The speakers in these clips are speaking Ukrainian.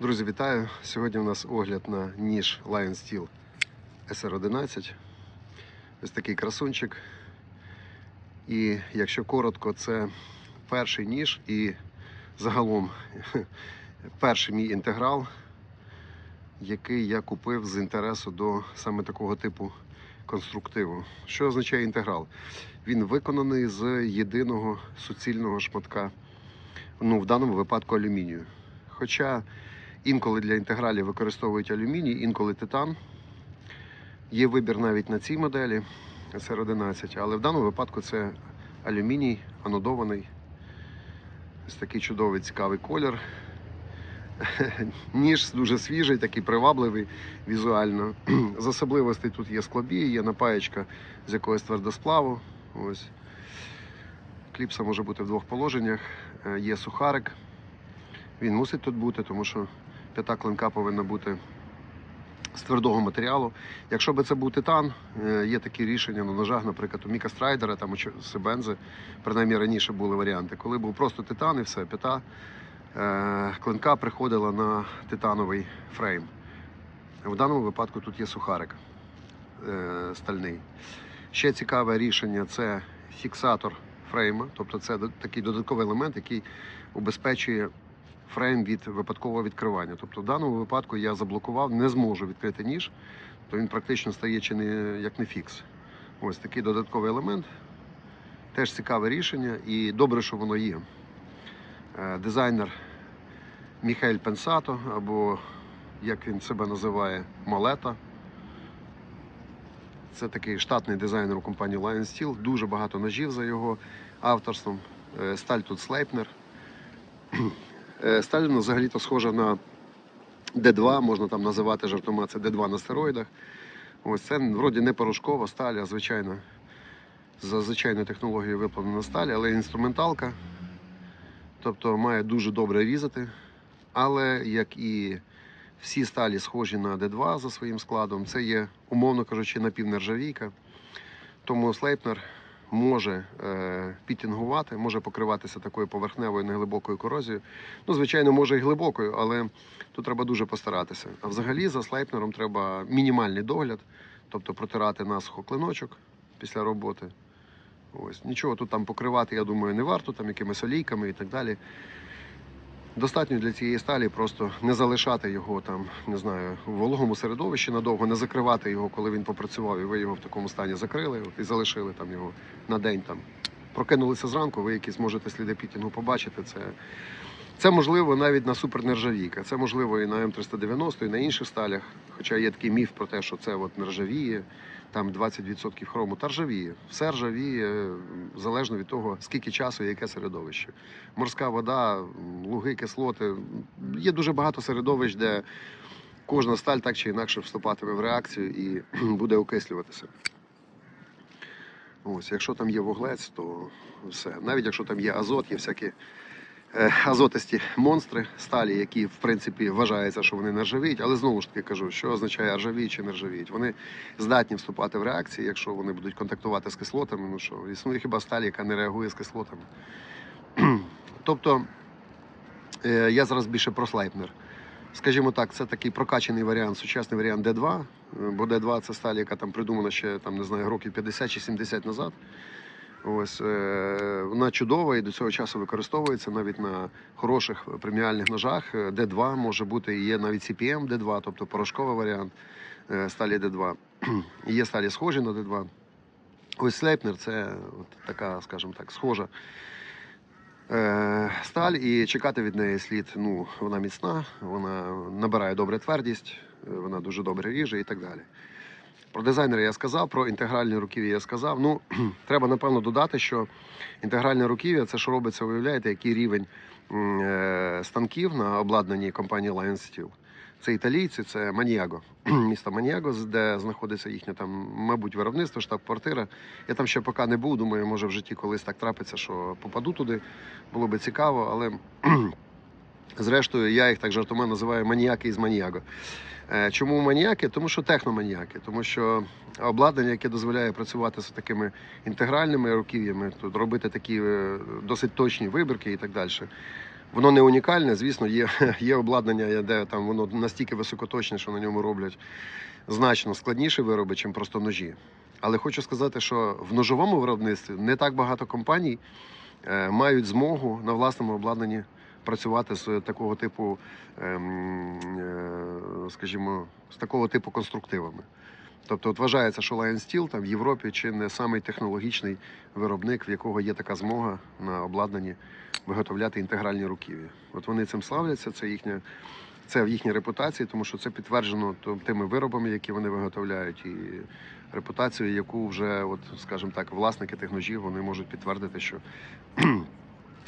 Друзі, вітаю! Сьогодні у нас огляд на ніж Lion Steel SR11. Ось такий красунчик. І якщо коротко, це перший ніж і загалом перший мій інтеграл, який я купив з інтересу до саме такого типу конструктиву. Що означає інтеграл? Він виконаний з єдиного суцільного шматка, ну в даному випадку алюмінію. Хоча інколи для інтегралів використовують алюміній, інколи титан. Є вибір навіть на цій моделі SR11, але в даному випадку це алюміній анодований. Ось такий чудовий цікавий колір. Ніж дуже свіжий, такий привабливий візуально. З особливостей тут є склобій, є напаєчка з якогось твердосплаву. Ось. Кліпса може бути в двох положеннях. Е, Є сухарик. Він мусить тут бути, тому що п'ята клинка повинна бути з твердого матеріалу. Якщо би це був титан, е, є такі рішення на ножах, наприклад, у Міка Страйдера, там у Себензи, принаймні раніше були варіанти. Коли був просто титан і все, п'ята е, клинка приходила на титановий фрейм. В даному випадку тут є сухарик е, стальний. Ще цікаве рішення це фіксатор фрейма, тобто це такий додатковий елемент, який убезпечує фрейм від випадкового відкривання. Тобто в даному випадку я заблокував, не зможу відкрити ніж, то він практично стає чи не як не фікс. Ось такий додатковий елемент. Теж цікаве рішення і добре, що воно є. Е, Дизайнер Міхель Пенсато, або як він себе називає, Малета. Це такий штатний дизайнер у компанії Lion Steel. Дуже багато ножів за його авторством. Е, Сталь тут Слейпнер. Е, Сталь вона взагалі-то схожа на D2, можна там називати жартома, це D2 на стероїдах. Ось це вроді не порошкова сталь, а звичайно, за звичайною технологією виповнена сталь, але інструменталка. Тобто має дуже добре різати. Але як і всі сталі схожі на D2 за своїм складом, це є, умовно кажучи, напівнержавійка. Тому слейпнер може е, пітінгувати, може покриватися такою поверхневою неглибокою корозією. Ну, звичайно, може і глибокою, але тут треба дуже постаратися. А взагалі за слайпнером треба мінімальний догляд, тобто протирати насухо клиночок після роботи. Ось. Нічого тут там покривати, я думаю, не варто, там якимись олійками і так далі. Достатньо для цієї сталі просто не залишати його там, не знаю, в вологому середовищі надовго, не закривати його, коли він попрацював, і ви його в такому стані закрили і залишили там його на день. Там. Прокинулися зранку, ви якісь можете сліди пітінгу побачити. Це, це можливо навіть на супернержавійка. Це можливо і на М390, і на інших сталях. Хоча є такий міф про те, що це от нержавіє, там 20% хрому та ржавіє. Все ржавіє залежно від того, скільки часу і яке середовище морська вода, луги, кислоти. Є дуже багато середовищ, де кожна сталь так чи інакше вступатиме в реакцію і буде окислюватися. Ось, якщо там є вуглець, то все. Навіть якщо там є азот, є всякі е, азотисті монстри сталі, які в принципі вважається, що вони не ржавіють, але знову ж таки кажу, що означає ржавіють чи не ржавіють. Вони здатні вступати в реакції, якщо вони будуть контактувати з кислотами. Ну що, існує хіба сталь, яка не реагує з кислотами. Тобто е, я зараз більше про слайпнер. Скажімо так, це такий прокачаний варіант, сучасний варіант D2, е, бо D2 це сталь, яка там придумана ще там, не знаю, років 50 чи 70 назад. Ось, е, вона чудова і до цього часу використовується навіть на хороших преміальних ножах. Е, D2 може бути і є навіть CPM D2, тобто порошковий варіант е, сталі D2. Є сталі схожі на D2. Ось Слейпнер це от така, скажімо так, схожа сталь, і чекати від неї слід. Ну, вона міцна, вона набирає добре твердість, вона дуже добре ріже і так далі. Про дизайнера я сказав, про інтегральне руків'я я сказав. Ну, треба напевно додати, що інтегральне руків'я це що робиться, уявляєте, який рівень е, станків на обладнанні компанії Lion Steel. Це італійці, це Маніаго, місто Маніаго, де знаходиться їхнє там, мабуть, виробництво, штаб-квартира. Я там ще поки не був. Думаю, може в житті колись так трапиться, що попаду туди. Було би цікаво, але зрештою я їх так жартома називаю маніяки із Маніаго. Е, Чому маніяки? Тому що техноманіяки, тому що обладнання, яке дозволяє працювати з такими інтегральними руків'ями, тут робити такі е, досить точні вибірки і так далі. Воно не унікальне, звісно, є, є обладнання, де там воно настільки високоточне, що на ньому роблять значно складніші вироби, ніж просто ножі. Але хочу сказати, що в ножовому виробництві не так багато компаній е, мають змогу на власному обладнанні працювати з такого типу, ем, е, скажімо, з такого типу конструктивами. Тобто от вважається, що Lion Steel там в Європі чи не самий технологічний виробник, в якого є така змога на обладнанні виготовляти інтегральні руків'я. От вони цим славляться, це їхня. Це в їхній репутації, тому що це підтверджено тими виробами, які вони виготовляють, і репутацією, яку вже, от, скажімо так, власники тих ножів вони можуть підтвердити, що,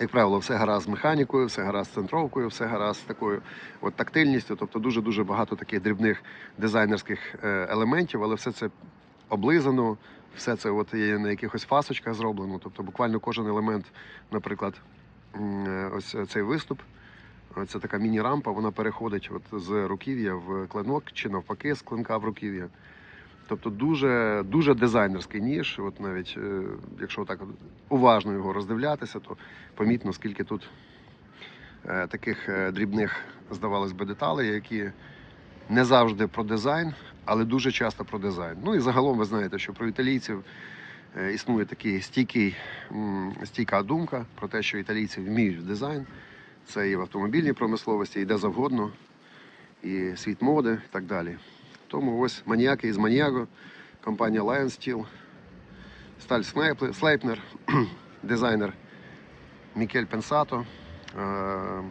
як правило, все гаразд з механікою, все гаразд з центровкою, все гаразд з такою от, тактильністю. Тобто дуже-дуже багато таких дрібних дизайнерських е, елементів, але все це облизано, все це от є на якихось фасочках зроблено. Тобто буквально кожен елемент, наприклад, е, ось цей виступ. Це така міні-рампа, вона переходить от з руків'я в клинок чи навпаки з клинка в руків'я. Тобто дуже, дуже дизайнерський ніж. От навіть е, якщо так уважно його роздивлятися, то помітно, скільки тут е, таких е, дрібних, здавалось би, деталей, які не завжди про дизайн, але дуже часто про дизайн. Ну і загалом ви знаєте, що про італійців існує такий стійкий, стійка думка про те, що італійці вміють в дизайн. Це і в автомобільній промисловості, і де завгодно, і світ моди і так далі. Тому ось маніяки із Маніаго, компанія Lion Steel, Сталь Слейпнер, дизайнер Мікель Пенсато е,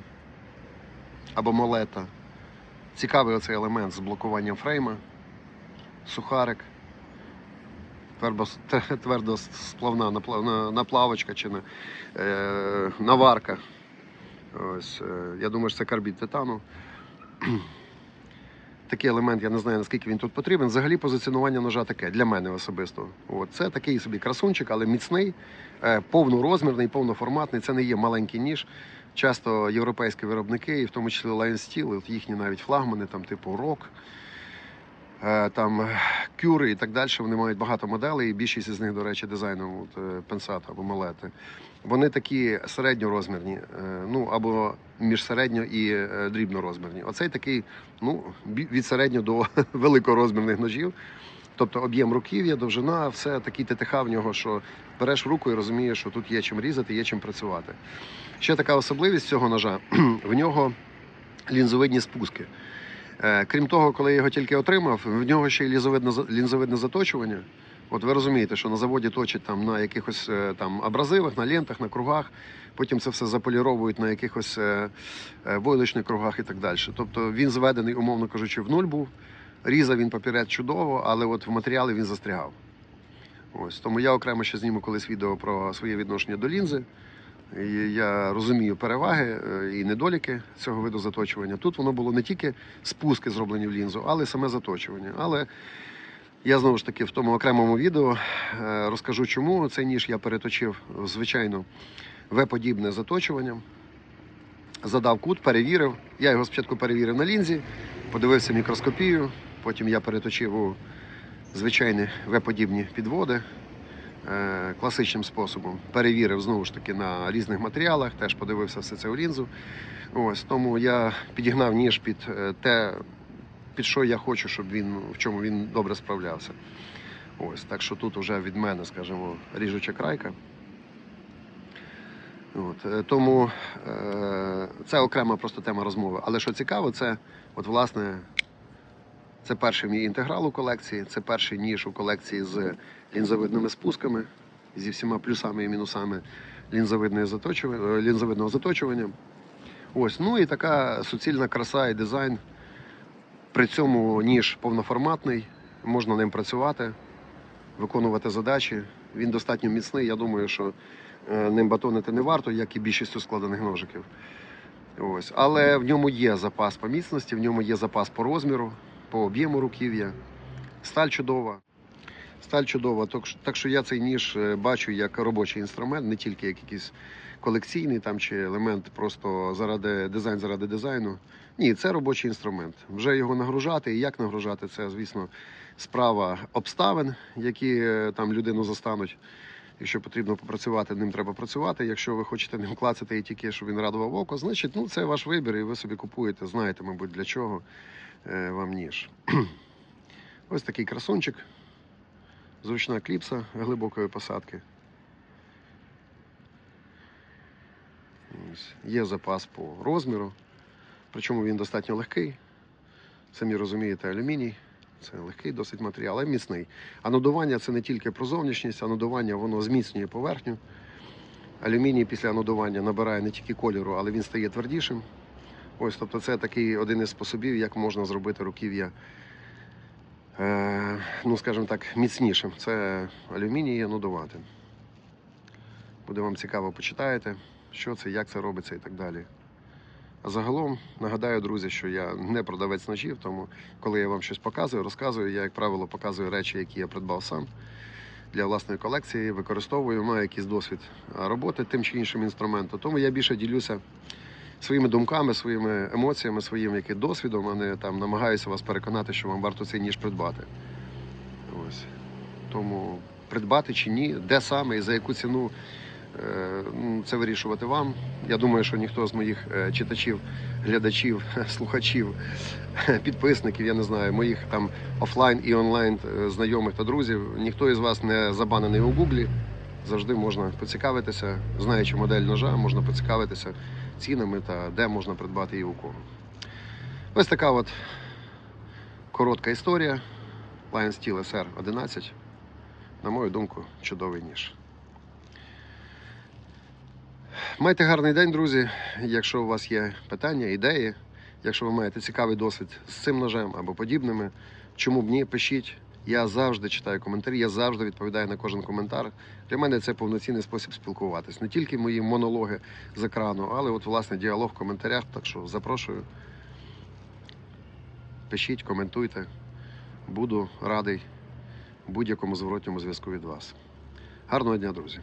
або Молета. Цікавий оцей елемент з блокуванням фрейма, сухарик, твердо, сплавна наплавочка чи е, наварка. Ось, е, я думаю, що це карбід титану. Такий елемент, я не знаю, наскільки він тут потрібен. Взагалі позиціонування ножа таке для мене особисто. От, це такий собі красунчик, але міцний, е, повнорозмірний, повноформатний. Це не є маленький ніж. Часто європейські виробники, і в тому числі Lion Steel, от їхні навіть флагмани, там типу Rock, е, там Кюри і так далі. Вони мають багато моделей, і більшість із них, до речі, дизайном от, Pensata або Малети. Вони такі середньорозмірні, е, ну або між середньо і е, дрібнорозмірні. Оцей такий, ну, від середньо до великорозмірних ножів. Тобто об'єм руків'я, довжина, все такий ТТХ в нього, що береш в руку і розумієш, що тут є чим різати, є чим працювати. Ще така особливість цього ножа: в нього лінзовидні спуски. Е, Крім того, коли я його тільки отримав, в нього ще й лінзовидне заточування. От ви розумієте, що на заводі точать там на якихось е, там абразивах, на лентах, на кругах. Потім це все заполіровують на якихось е, е, войлочних кругах і так далі. Тобто він зведений, умовно кажучи, в нуль був. Різав він папірець чудово, але от в матеріалі він застрягав. Ось тому я окремо ще зніму колись відео про своє відношення до лінзи. І я розумію переваги і недоліки цього виду заточування. Тут воно було не тільки спуски зроблені в лінзу, але й саме заточування. Але я знову ж таки в тому окремому відео е, розкажу, чому цей ніж я переточив звичайно В-подібне заточування. Задав кут, перевірив. Я його спочатку перевірив на лінзі, подивився мікроскопію, потім я переточив у звичайні В-подібні підводи е, класичним способом. Перевірив знову ж таки на різних матеріалах, теж подивився все це у лінзу. Ось тому я підігнав ніж під е, те, під що я хочу, щоб він в чому він добре справлявся. Ось так що тут вже від мене, скажімо, ріжуча крайка. От, е, тому е, це окрема просто тема розмови. Але що цікаво, це от власне це перший мій інтеграл у колекції, це перший ніж у колекції з лінзовидними спусками, зі всіма плюсами і мінусами заточування. Лінзовидного заточування. Ось, ну і така суцільна краса і дизайн. При цьому ніж повноформатний, можна ним працювати, виконувати задачі. Він достатньо міцний. Я думаю, що е, ним батонити не варто, як і більшістю складених ножиків. Ось. Але в ньому є запас по міцності, в ньому є запас по розміру, по об'єму руків'я. Сталь чудова. Сталь чудова. Так що- я цей ніж е, бачу як робочий інструмент, не тільки як якийсь колекційний там чи елемент просто заради дизайн заради дизайну. Ні, це робочий інструмент. Вже його нагружати і як нагружати, це, звісно, справа обставин, які е, там людину застануть Якщо потрібно попрацювати, ним треба працювати. Якщо ви хочете ним клацати і тільки, щоб він радував око, значить ну, це ваш вибір, і ви собі купуєте, знаєте, мабуть, для чого е, вам ніж. Ось такий красунчик. Зручна кліпса глибокої посадки. Ось. Є запас по розміру. Причому він достатньо легкий. Самі розумієте, алюміній. Це легкий досить матеріал, але міцний. А нудування це не тільки про зовнішність, а нудування воно зміцнює поверхню. Алюміній після нудування набирає не тільки кольору, але він стає твердішим. Ось, тобто це такий один із способів, як можна зробити руків'я, ну скажімо так, міцнішим. Це алюміній нудувати. Буде вам цікаво, почитаєте, що це, як це робиться і так далі. А загалом нагадаю, друзі, що я не продавець ножів, тому коли я вам щось показую, розказую, я, як правило, показую речі, які я придбав сам для власної колекції, використовую, маю якийсь досвід роботи тим чи іншим інструментом. Тому я більше ділюся своїми думками, своїми емоціями, своїм яким досвідом, не там намагаюся вас переконати, що вам варто цей ніж придбати. Ось. Тому придбати чи ні, де саме і за яку ціну. Е, ну, Це вирішувати вам. Я думаю, що ніхто з моїх е, читачів, глядачів, слухачів, підписників, я не знаю, моїх там офлайн і онлайн е, знайомих та друзів, ніхто із вас не забанений у Гуглі. Завжди можна поцікавитися, знаючи модель ножа, можна поцікавитися цінами та де можна придбати і у кого. Ось така от коротка історія. Lion Steel SR 11. На мою думку, чудовий ніж. Майте гарний день, друзі. Якщо у вас є питання, ідеї, якщо ви маєте цікавий досвід з цим ножем або подібними, чому б ні, пишіть. Я завжди читаю коментарі, я завжди відповідаю на кожен коментар. Для мене це повноцінний спосіб спілкуватись. Не тільки мої монологи з екрану, але от власне діалог в коментарях. Так що запрошую. Пишіть, коментуйте. Буду радий будь-якому зворотньому зв'язку від вас. Гарного дня, друзі!